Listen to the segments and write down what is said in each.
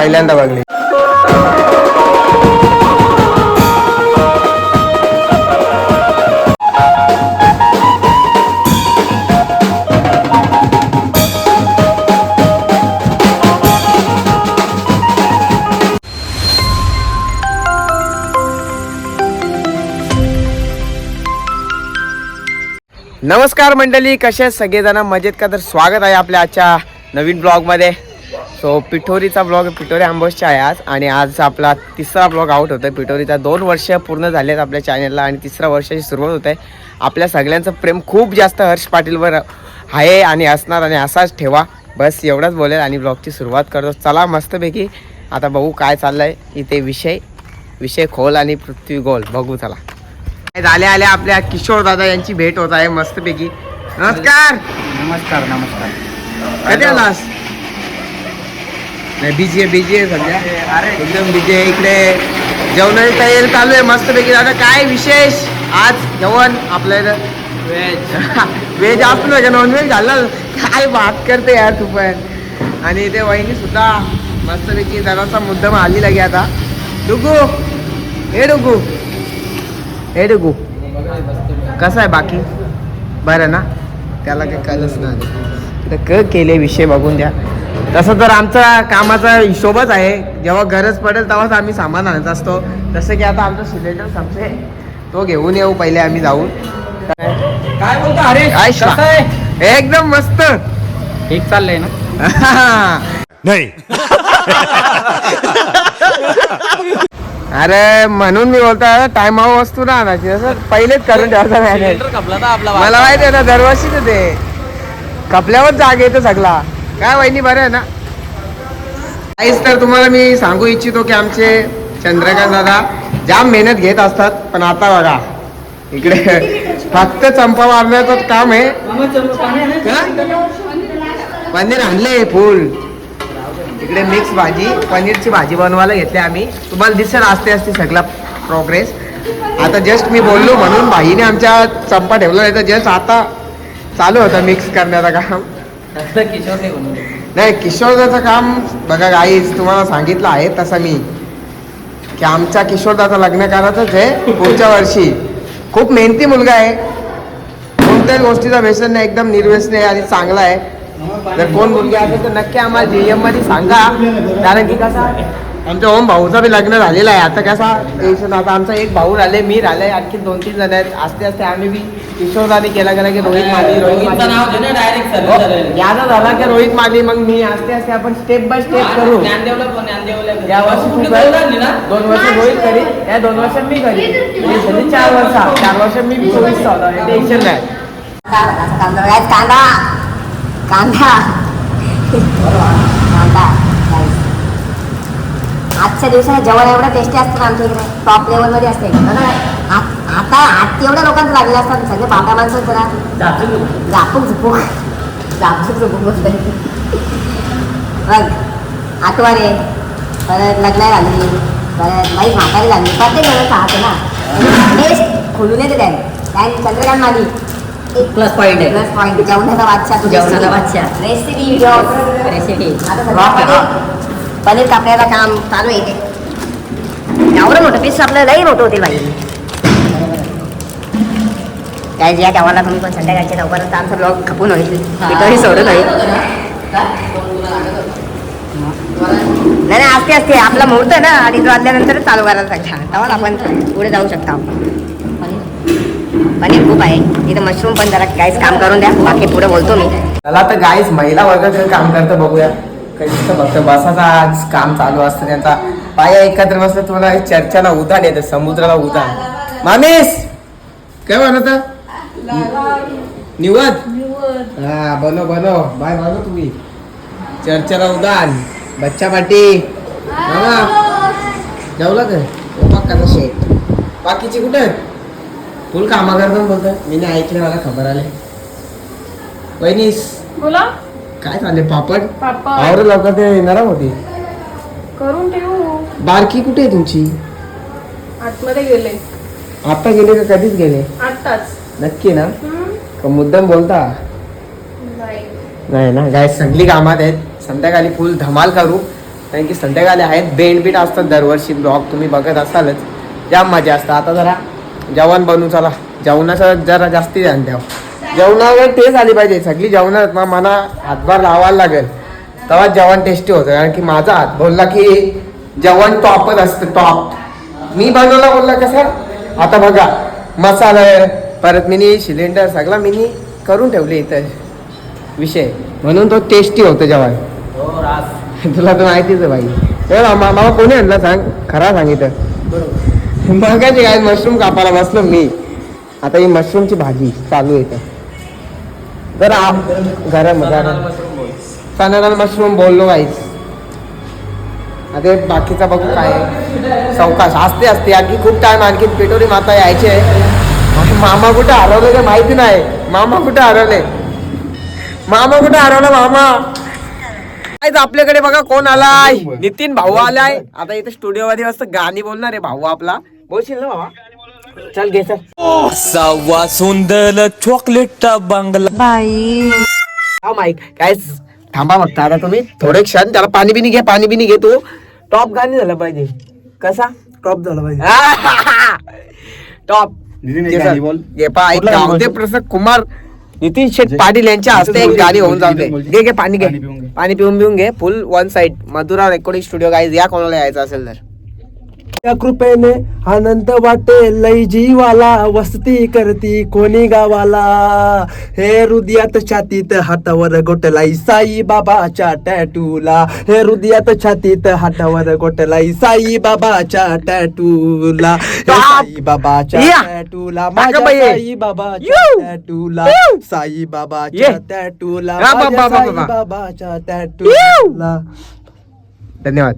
पहिल्यांदा बघली. नमस्कार मंडळी कसे आहेत सगळेजण? मजेत का तर स्वागत आहे आपल्या आजच्या नवीन ब्लॉगमध्ये सो पिठोरीचा ब्लॉग पिठोरी आंबोसचा आहे आज. आणि आज आपला तिसरा ब्लॉग आउट होतोय. पिठोरीचा दोन वर्ष पूर्ण झालेत आपल्या चॅनलला आणि तिसऱ्या वर्षाची सुरुवात होत आहे आपल्या सगळ्यांचं प्रेम खूप जास्त हर्ष पाटीलवर आहे आणि असणार आणि असाच ठेवा. बस एवढंच बोलेल आणि ब्लॉगची सुरुवात करतो. चला मस्तपैकी. आता बघू काय चाललंय. इथे विषय विषय खोल आणि पृथ्वी गोल. बघू चला. झाले आले आपल्या किशोर दादा यांची भेट होत आहे मस्तपैकी. नमस्कार. नमस्कार नमस्कार. कधी आलास? नाही बिझी आहे बिझी आहे सध्या. एकदम बिझी आहे. इकडे जेवणाची तयारी चालू आहे मस्तपैकी. दादा काय विशेष? आज जेवण आपल्याला? व्हेज व्हेज असलं का? नॉन व्हेज झालं? काय बात करते यार तू पण. आणि ते वहिनी सुद्धा मस्तपैकी जरासा मुद्दाम आली लगे आता. डुगू. हे डुगू. हे डुगू. कसं आहे बाकी? बरं ना? त्याला काही कळलंच नाही. तर क केले विषय बघून द्या. तसं तर आमचा कामाचा हिशोबच आहे. जेव्हा गरज पडेल तेव्हाच आम्ही सामान आणत असतो. जसं की आता आमचा सिलेंडर संपले तो घेऊन येऊ पहिले आम्ही जाऊन. काय बोलतो अरे काय कसं शा- आहे? एकदम मस्त. ठीक चाललंय ना? नाही. अरे म्हणून मी बोलतो टाइम आव वस्तू ना आणायची. असं पहिलेच करून ठेवायचा आपला मला माहिती आहे ना दरवर्षीच ते. कपल्यावर जाग येतो सगळा. काय वाहिनी बरं आहे ना? काहीच तर तुम्हाला मी सांगू इच्छितो की आमचे चंद्रकांत दादा जाम मेहनत घेत असतात पण आता बघा इकडे फक्त चंपा मारण्याचं काम आहे. पनीर आणले फुल. इकडे मिक्स भाजी पनीरची भाजी बनवायला घेतली आम्ही. तुम्हाला दिसेल असते असते सगळा प्रोग्रेस आता जस्ट मी बोललो म्हणून भाईने आमच्या चंपा ठेवला नाही तर जस्ट आता चालू होतं मिक्स करण्याचं काम. नाही किशोरदाचं काम बघा गाईस तुम्हाला सांगितलं आहे तसं मी. की आमच्या किशोरदाचं लग्न करायचंच आहे पुढच्या वर्षी. खूप मेहनती मुलगा आहे. कोणत्याही गोष्टीचा व्यसन नाही एकदम निर्व्यसन आहे आणि चांगला आहे. जर कोण मुलगी असेल तर नक्की आम्हाला जी एममध्ये सांगा. कारण की कसा आमच्या ओम भाऊचा बी लग्न झालेला आहे. आता कसा टेन्शन आता आमचा एक भाऊ राहिले मी राहिले आणखी दोन तीन जण आहेत. असते असते आम्ही बी किशोरदाने केला गेला की रोहित माली रोहित हो, याचा झाला की रोहित माली मग मी असते असते आपण स्टेप बाय स्टेप करू. या वर्षी दोन वर्ष रोहित करी या दोन वर्षात मी करी म्हणजे झाली चार वर्ष. चार वर्ष मी चोवीस होता टेन्शन नाही. कांदा. कांदा. आजच्या दिवसाला जेवण एवढं टेस्टी असतं आमच्या इकडे. टॉप लेवलमध्ये असते. आता आत एवढ्या लोकांचं लागले असतात सगळे बाबा माणसं जरा झापूक झुपूक झापूक झुपूक बसते बघ आठवारे परत लग्न झाली. परत बाई म्हातारी झाली. प्रत्येक जण पाहते ना. टेस्ट खुलून येते त्याने. काय चंद्रकांत माली एक प्लस पॉइंट आहे. प्लस पॉईंट जेवणाचा बादशाह. जेवणाचा बादशाह. रेसिपी रेसिपी आता पनीर- कापण्याचं काम चालू आहे एवढं मोठं पीस आपलं लई मोठं होतील भाई काय ज्या गावाला तुम्ही पण संध्याकाळच्या लवकरच आमचा ब्लॉग खपून होईल. पिठोरी सोडून होईल नाही. नाही असते असते. आपला मुहूर्त आहे ना अडीच वाजल्यानंतरच चालू करायला सगळा तेव्हा आपण पुढे जाऊ शकता पनीर खूप आहे. इथं मशरूम पण जरा काहीच काम करून द्या. बाकी पुढे बोलतो मी. मला तर गाईस महिला वर्गाचं काम करतं बघूया. कधी फक्त बसाचा आज काम चालू असतं त्यांचा पाया एकत्र बसलं तुम्हाला चर्चाला उदान येतं समुद्राला उदान मामेस! काय म्हणत निवद हा बनो बनो. बाय बनो तुम्ही. चर्चेला उदान बच्चा पाटी. मामा. जेवला काय हो, पक्का शेट बाकीचे कुठे फुल कामा करतात बोलत मी नाही ऐकलं मला खबर आले. वहिनीस. बोला. काय चालले पापड? पापड. लवकर ते नरम होती. करून ठेवू. बारकी कुठे आहे तुमची? आतमध्ये गेले. आता गेले का कधीच गेले? आत्ताच. नक्की ना? का मुद्दाम बोलता? नाही. नाही ना? काय सगळी कामात आहेत. संध्याकाळी फुल धमाल करू. कारण की संध्याकाळी आहेत. बेंड बीट असतात दरवर्षी ब्लॉग तुम्ही बघत असालच. जाम मजा असतं. आता जरा जेवण बनवू चला. जेवणाचं जरा जास्ती ध्यान द्यावं. जेवणावर टेस्ट आली पाहिजे. सगळी जेवणात ना मला हातभार लावायला लागेल. तेव्हा जेवण टेस्टी होतं. कारण की माझा हात बोलला की जेवण टॉपच असतं टॉप मी बनवला बोलला कसं आता बघा. मसाला परत मिनी सिलेंडर सगळा मिनी करून ठेवले इथं. विषय. म्हणून तो टेस्टी होतं जेवण. हो तुला तर माहितीच आहे भाई ए मामा कोणी आणला सांग? खरा सांगितलं मग काय मशरूम कापायला बसलो मी. आता ही मशरूमची भाजी चालू आहे गरम गरम. सनरल मशरूम बोललो गाईस हे बाकीचा बघू काय. चौकाश असते असते आणखी खूप टाइम आणखी पेटोरी माता यायचे मामा कुठे हरवले ते माहिती नाही. मामा कुठे हरवले? मामा कुठे हरवला मामा? आज आपल्याकडे बघा कोण आलाय. नितीन भाऊ आलाय. आता इथे स्टुडिओ मध्ये मस्त गाणी बोलणार आहे भाऊ आपला. बोलशील ना भावा? चल घे सर सव्वा सुंदर चॉकलेट बंगला हा माईक. काय थांबा बघता आता तुम्ही. थोडे क्षण त्याला पाणी बिनी घे पाणी बिनी घे तू. टॉप गाणी झालं पाहिजे. कसा? टॉप झाला पाहिजे. टॉप. नितीन, एक गाणी बोल. घे पा ऐक कुठलं गाणं गावदे बोलतो? प्रसाद कुमार नितीन शेठ पाटील यांच्या हस्ते एक गाणी होऊन जाऊ दे. नितीन घे घे पाणी घे. पाणी पिऊन घे. पाणी पिऊन पिऊन घे. Full one side Madhura recording studio guys या कोणाला यायचं असेल तर. या कृपेने आनंद वाटे लई जीवाला वस्ती करती कोणी गावाला हे हृदयात छातीत हातावर गोटलाई साई बाबाच्या टॅटूला हे हृदयात छातीत हातावर गोटलाई साई बाबाच्या टॅटूला हे साई बाबाच्या. टॅटूला माझ्या. साई बाबाच्या. टॅटूला साई बाबाच्या. टॅटूला साई बाबा. बाबाच्या टॅटूला धन्यवाद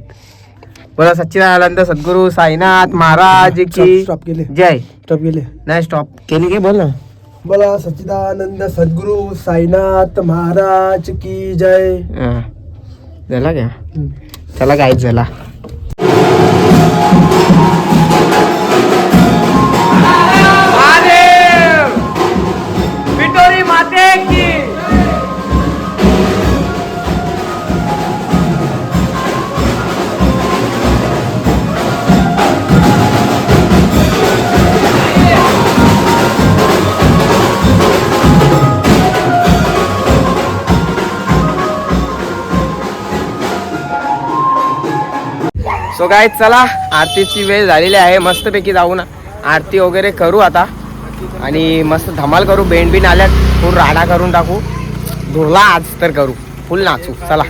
बोला सच्चिदानंद सद्गुरु साईनाथ महाराज की stop केले. जय. स्टॉप गेले नाही स्टॉप केली की बोल ना. बोला सच्चिदानंद सद्गुरु साईनाथ महाराज की जय. झाला का? चला गाईच झाला. सो काय चला आरतीची वेळ झालेली आहे. मस्तपैकी जाऊ ना. आरती वगैरे करू आता. आणि मस्त धमाल करू. बेंड बिन आल्यात. फुल राडा करून टाकू. धुरला आज तर करू. फुल नाचू. चला.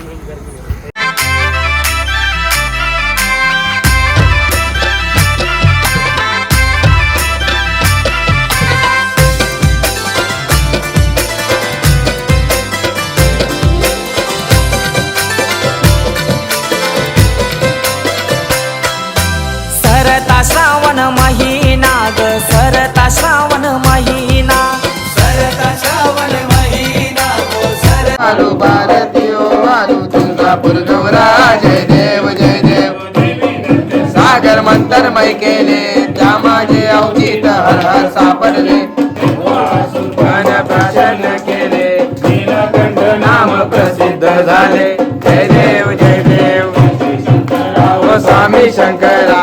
श्रावण महिना. सरता श्रावण महिना गो सर आलो भारतीयो आलो तुळजापूर गौरा जय देव जय देव. सागर मंतर मै केले त्या माझे अवचित हर हर सापडले. प्रसन्न केले नीलकंठ नाम प्रसिद्ध झाले. जय देव जय देव. स्वामी शंकरा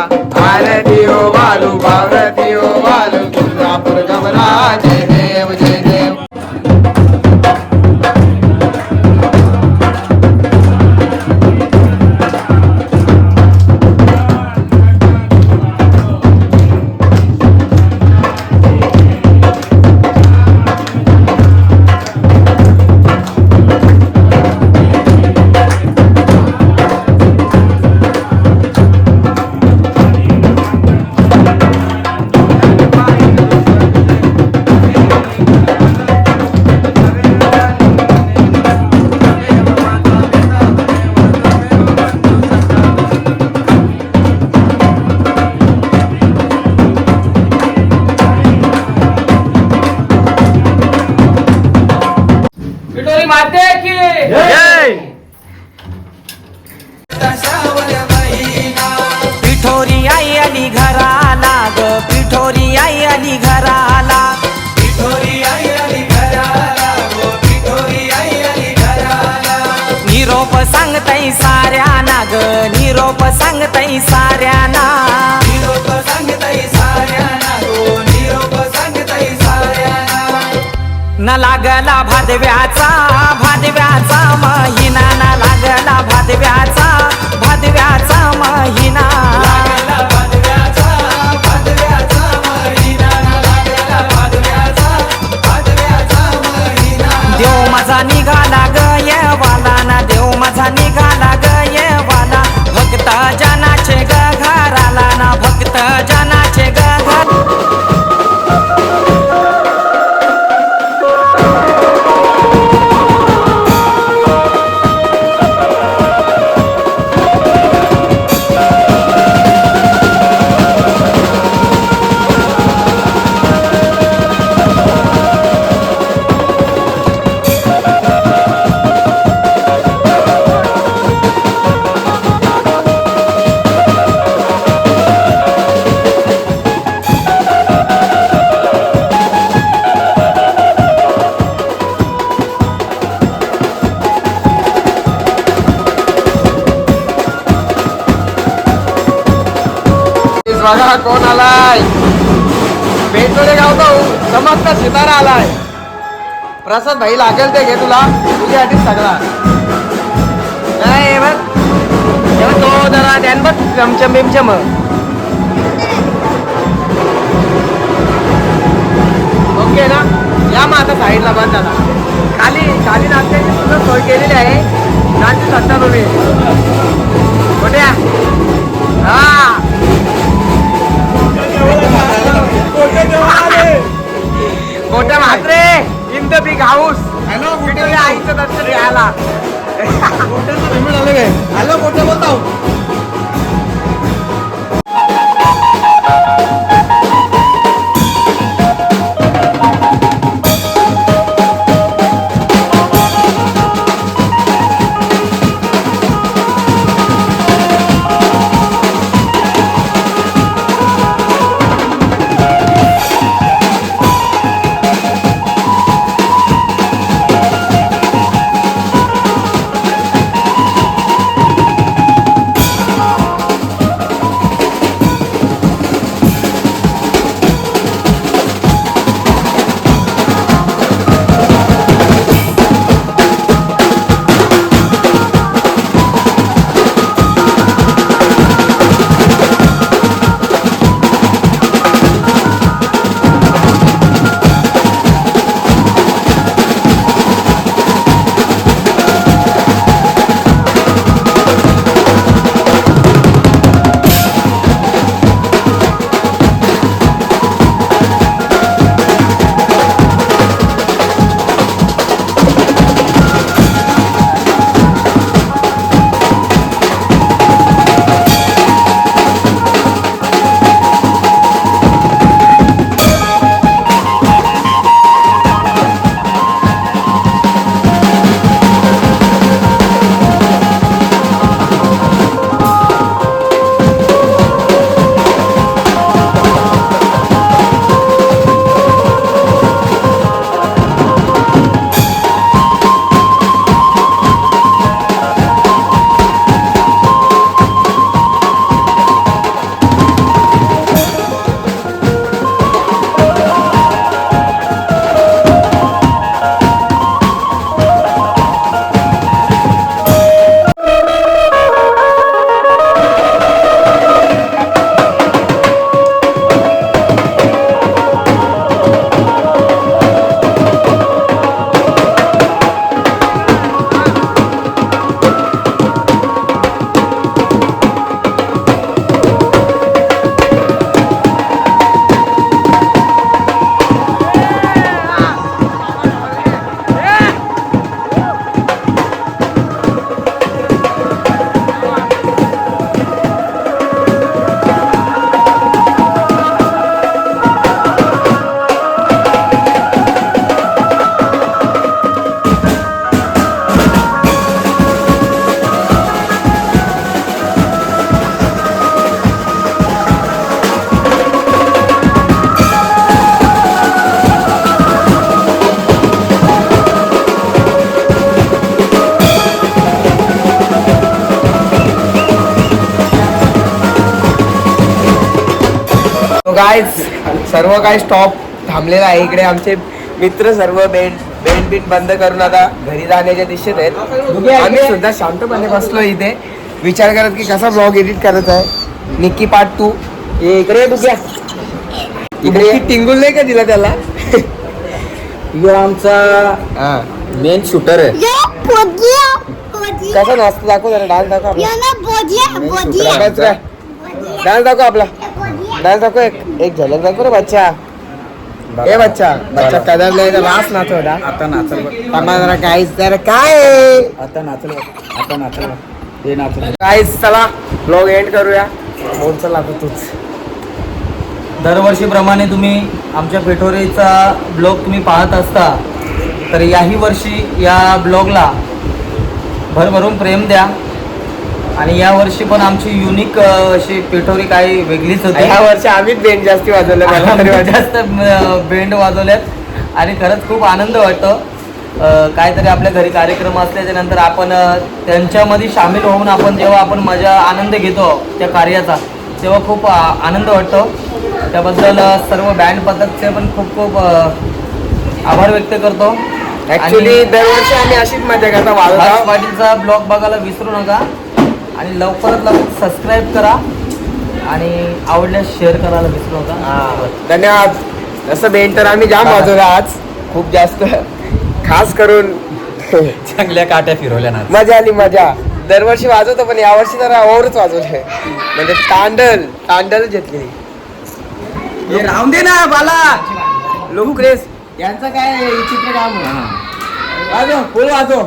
आली घराला. निरोप सांगताई साऱ्यांना ग निरोप सांगतई साऱ्यांना. निरोप सांगतई साऱ्यांना निरोप सांगतई साऱ्यांना. न लागला भादव्याचा भादव्याचा महिना न लागला भादव्याचा भादव्याचा महिना. माझा निघाला ग. बघा कोण आलाय. गाव गावचा समस्त सितारा आलाय. प्रसाद भाई लागेल ते घे तुला. तुझ्यासाठी सगळा. नाही तो जरा द्यान बघ चमचम बिमचम. ओके ना? या मग आता साईडला बंद झाला. खाली खाली नाश्त्याची सुद्धा सोय केलेली आहे. नाश्ते सत्ता तुम्ही कुठे हा. मोठ्या Mhatre in the big house hello कुठे आईचं दर्शन घ्यायला. हॅलो मोठं बोलतो गायज सर्व काही स्टॉप थांबलेला आहे. इकडे आमचे मित्र सर्व बेंड बेंड बीट बंद करून आता घरी जाण्याच्या दिशेत आहेत. आम्ही सुद्धा शांतपणे बसलो इथे. विचार करत की कसा ब्लॉग एडिट करत आहे. निक्की पार्ट टू इकडे दुसऱ्या इकडे टिंगूल नाही का दिला त्याला? यो आमचा हा. मेन शूटर आहे. कसा नाचतो दाखव जरा डान्स दाखव आपला. डान्स दाखव आपला. डान्स दाखव एक एक झलक दाखव रे बच्चा ए बच्चा बच्चा कदर नाही तर नाच नाचो आता नाचल. थांबा जरा काहीच जरा काय? आता नाचल. आता नाचल. ते नाचल काहीच चला ब्लॉग एंड करूया बोल चला आता तूच दरवर्षीप्रमाणे तुम्ही आमच्या पेठोरीचा ब्लॉग तुम्ही पाहत असता तर याही वर्षी या ब्लॉगला भरभरून प्रेम द्या आणि या वर्षी पण आमची युनिक अशी पेठोरी काही वेगळीच होती. ह्या वर्षी आम्हीच बेंड जास्ती वाजवलं मला. जास्त बेंड वाजवल्यात आणि खरंच खूप आनंद वाटतो. काहीतरी आपल्या घरी कार्यक्रम असल्याच्या नंतर आपण त्यांच्यामध्ये सामील होऊन आपण जेव्हा आपण मजा आनंद घेतो त्या कार्याचा तेव्हा खूप आनंद वाटतो. त्याबद्दल सर्व बँड पथकचे पण खूप खूप आभार व्यक्त करतो. ऍक्च्युली दरवर्षी आम्ही अशीच मजा करता वाजवता. पाटीलचा ब्लॉग बघायला विसरू नका. आणि लवकरात लवकर सबस्क्राईब करा आणि आवडल्यास शेअर करायला विसरू नका. धन्यवाद. तसं बेंड तर आम्ही जाम वाजवलं आज. खूप जास्त. खास करून चांगल्या काट्या फिरवल्या ना मजा आली मजा. दरवर्षी वाजवतो पण यावर्षी जरा ओव्हरच वाजवले. म्हणजे तांडल तांडल घेतली. हे राहून दे ना बाला. लोक क्रेस. यांचं काय विचित्र काम. वाजव फुल वाजव.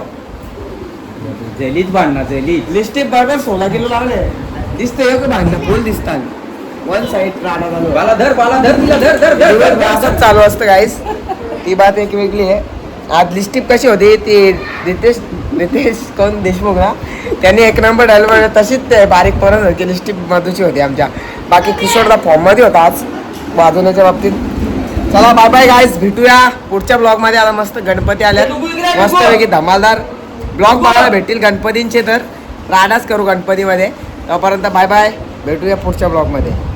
जेलीत बांधणार जेलीत. लिस्टिप बरोबर सोळा किलो लावले दिसतंय हो का भांडणं? फुल दिसतात वन साईड राडा आहे. बाला धर बाला धर तिला धर धर धर दिवसभर असंच चालू असतं गाईस ती बात एक वेगळी आहे. आज लिस्टिप कशी होती? ती नितेश नितेश कोण? देशमुख ना? त्यांनी एक नंबर डायलॉग तशीच ते बारीक परत होती लिस्टिप मधूची होती आमच्या. बाकी किशोरला फॉर्ममध्ये होता आज. वाजवण्याच्या बाबतीत. चला बाय बाय गाईस भेटूया. पुढच्या ब्लॉगमध्ये आता मस्त गणपती आल्यात. मस्तपैकी धमालदार. ब्लॉग बघायला भेटतील गणपतींचे तर. राडाच करू गणपतीमध्ये. तोपर्यंत बाय बाय. भेटूया पुढच्या ब्लॉगमध्ये.